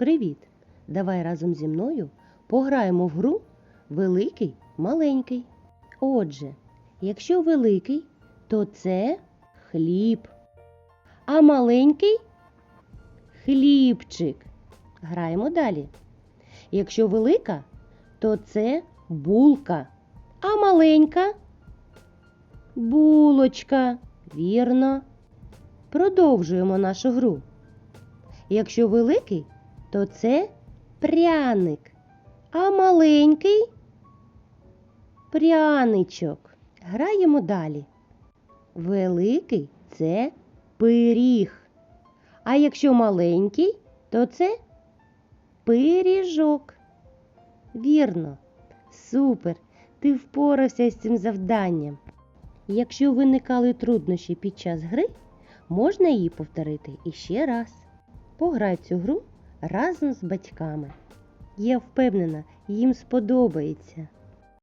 Привіт! Давай разом зі мною пограємо в гру великий маленький. Отже, якщо великий, то це хліб, а маленький хлібчик. Граємо далі. Якщо велика, то це булка, а маленька булочка. Вірно. Продовжуємо нашу гру. Якщо великий, то це пряник, а маленький пряничок. Граємо далі. Великий це пиріг. А якщо маленький, то це пиріжок. Вірно. Супер! Ти впорався з цим завданням. Якщо виникали труднощі під час гри, можна її повторити іще раз. Пограй цю гру разом з батьками. Я впевнена, їм сподобається.